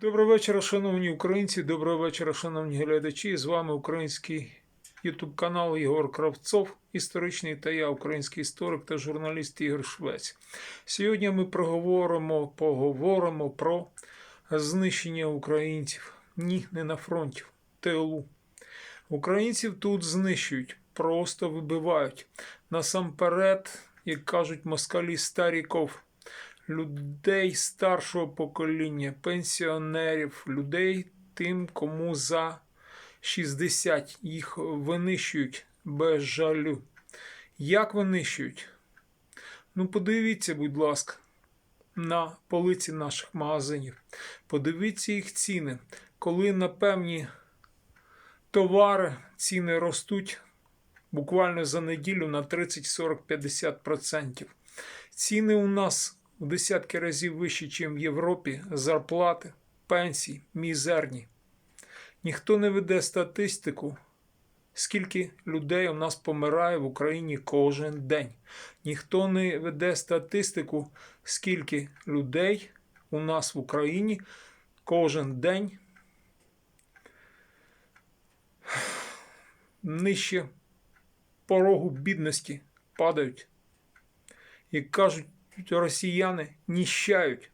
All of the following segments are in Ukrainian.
Доброго вечора, шановні українці. Доброго вечора, шановні глядачі. З вами український ютуб канал Ігор Кравцов, історичний та я, український історик та журналіст Ігор Швець. Сьогодні ми проговоримо, поговоримо про знищення українців. Ні, не на фронті, в тилу. Українців тут знищують, просто вибивають. Насамперед, як кажуть москалі старіков, людей старшого покоління, пенсіонерів, людей тим, кому за 60 їх винищують без жалю. Як винищують? Ну, подивіться, будь ласка, на полиці наших магазинів. Подивіться їх ціни. Коли на певні товари ціни ростуть буквально за неділю на 30, 40, 50%. Ціни у нас в десятки разів вищі, ніж в Європі, зарплати, пенсії, мізерні. Ніхто не веде статистику, скільки людей у нас помирає в Україні кожен день. Ніхто не веде статистику, скільки людей у нас в Україні кожен день нижче порогу бідності падають. Як кажуть росіяни, ніщають.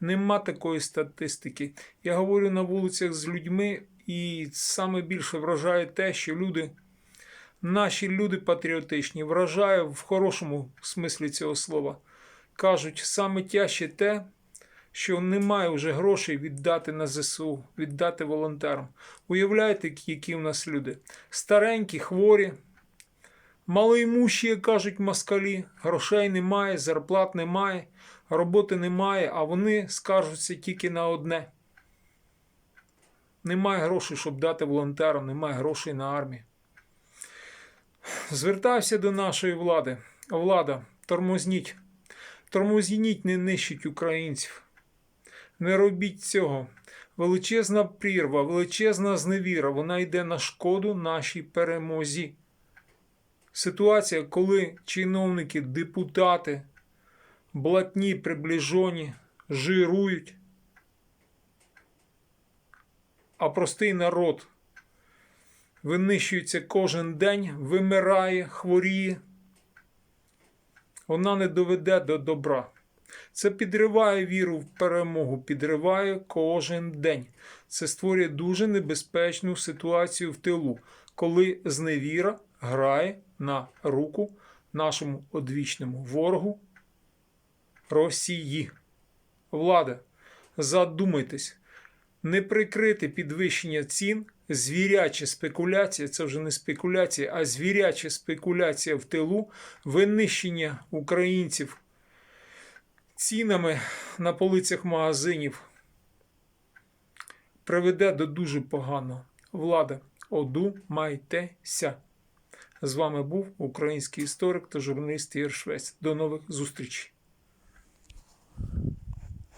Нема такої статистики. Я говорю на вулицях з людьми, і саме більше вражає те, що люди, наші люди патріотичні, вражає в хорошому смислі цього слова. Кажуть, саме тяжче те, що немає вже грошей віддати на ЗСУ, віддати волонтерам. Уявляєте, які в нас люди? Старенькі, хворі, малоімущі, кажуть москалі, грошей немає, зарплат немає, роботи немає, а вони скаржуться тільки на одне. Немає грошей, щоб дати волонтерам, немає грошей на армію. Звертався до нашої влади. Влада, тормозніть. Тормозніть, не нищить українців. Не робіть цього. Величезна прірва, величезна зневіра, вона йде на шкоду нашій перемозі. Ситуація, коли чиновники, депутати, блатні, приближені, жирують, а простий народ винищується кожен день, вимирає, хворіє, вона не доведе до добра. Це підриває віру в перемогу, підриває кожен день. Це створює дуже небезпечну ситуацію в тилу, коли зневіра грає на руку нашому одвічному ворогу Росії. Влада, задумайтесь, не прикрити підвищення цін, звіряча спекуляція, це вже не спекуляція, а звіряча спекуляція в тилу, винищення українців цінами на полицях магазинів приведе до дуже поганого. Влада, одумайтеся. З вами був український історик та журналіст Ігор. До нових зустрічей.